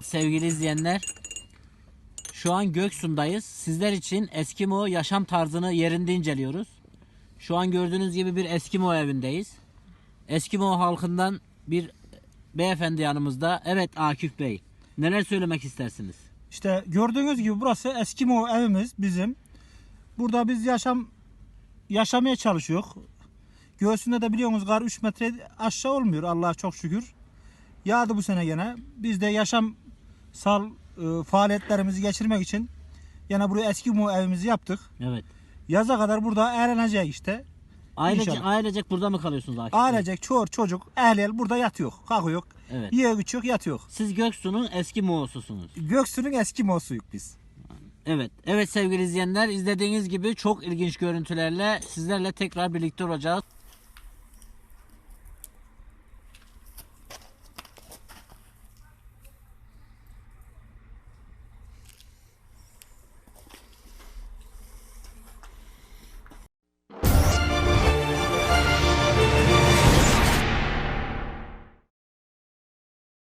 sevgili izleyenler. Şu an Göksu'ndayız. Sizler için Eskimo yaşam tarzını yerinde inceliyoruz. Şu an gördüğünüz gibi bir Eskimo evindeyiz. Eskimo halkından bir beyefendi yanımızda. Evet Akif Bey. Neler söylemek istersiniz? İşte gördüğünüz gibi burası Eskimo evimiz bizim. Burada biz yaşam yaşamaya çalışıyor. Göğsünde de biliyorsunuz kar 3 metre aşağı olmuyor Allah'a çok şükür. Yağdı bu sene gene. Biz de yaşamsal e, faaliyetlerimizi geçirmek için yine buraya Eskimo evimizi yaptık. Evet. Yaza kadar burada eğleneceğiz işte. Ailece, İnşallah. ailecek burada mı kalıyorsunuz Akif Bey? Ailecek çor çocuk ehliyel burada yatıyor. Kalkıyor. Evet. Yiyor içiyor yatıyor. Siz Göksu'nun eski Moğolsusunuz. Göksu'nun Eskimo'suyuk biz. Evet. Evet sevgili izleyenler izlediğiniz gibi çok ilginç görüntülerle sizlerle tekrar birlikte olacağız.